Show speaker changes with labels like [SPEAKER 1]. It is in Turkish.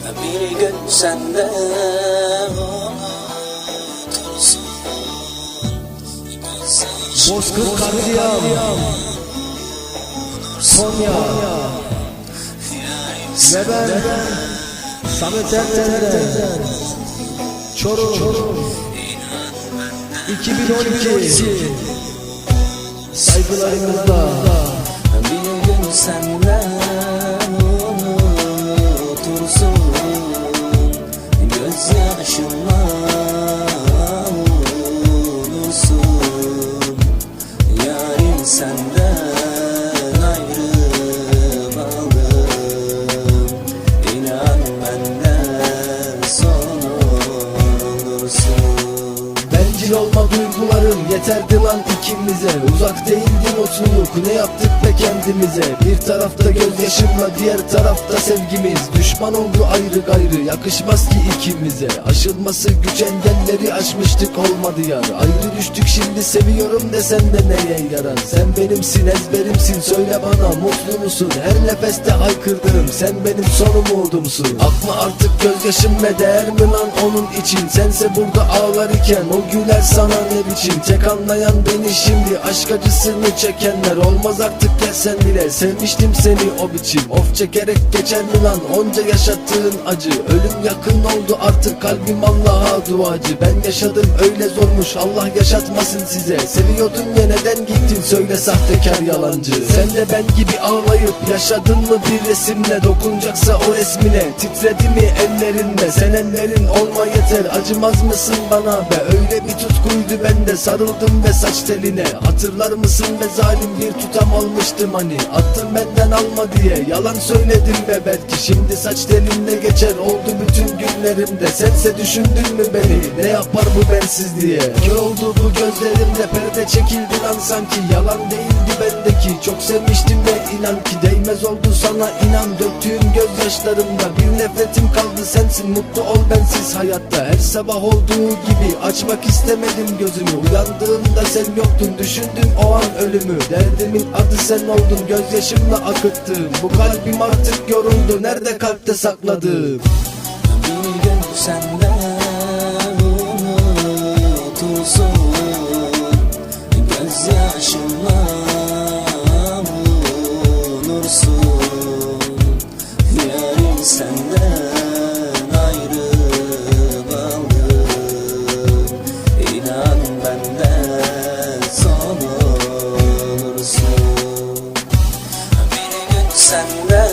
[SPEAKER 1] Bir gün sende unutursun
[SPEAKER 2] Bozkır Kardiyam Konya Ve ben Samet Erten'den Çorum 2012 Saygılarımızla your love. Yeterdi lan ikimize. Uzak değildi mutluluk ne yaptık be kendimize? Bir tarafta gözyaşımla diğer tarafta sevgimiz. Düşman oldu ayrı gayrı. Yakışmaz ki ikimize. Aşılması güç engelleri aşmıştık. Olmadı yar. Ayrı düştük şimdi seviyorum desen de neye yarar? Sen benimsin ezberimsin. Söyle bana mutlu musun? Her nefeste haykırdırım sen benim son umudumsun. Akma artık gözyaşım ve değer mi lan onun için? Sense burada ağlar iken o güler sana ne biçim? Tek anlayan beni şimdi aşk acısını çekenler Olmaz artık gelsen bile. Sevmiştim seni o biçim Of çekerek geçer mi lan? Onca yaşattığın acı Ölüm yakın oldu artık. Kalbim Allah'a duacı Ben yaşadım öyle zormuş. Allah yaşatmasın size. Seviyordun ya neden gittin söyle sahtekar yalancı. Sen de ben gibi ağlayıp yaşadın mı bir resimle? Dokunacaksa o resmine titredi mi ellerinde? Sen ellerin olma yeter acımaz mısın bana be? Öyle bir tutkuydu bende sarıldım ve saç teline. Hatırlar mısın be zalim bir tutam almıştım hani. Attın benden alma diye yalan söyledim be belki. Şimdi saç telimle geçer oldu bütün günlerimde. Sense düşündün mü beni? Ne yapar bu bensiz diye. Kör oldu bu gözlerimde perde çekildi lan sanki. Yalan değildi bendeki çok sevmiştim ve inan ki. Değmez oldu sana inan. Döktüğüm gözyaşlarımda Bir nefretim kaldı. Sensin mutlu ol bensiz hayatta. Her sabah olduğu gibi açmak istemedim gözümü Uyandığımda sen yoktun düşündüm o an ölümü. Derdimin adı sen oldun gözyaşımla akıttım Bu kalbim artık yoruldu nerede kalpte sakladım
[SPEAKER 1] Bir gün senden unutursun Gözyaşınla olursun Yarim senden สั่งเริ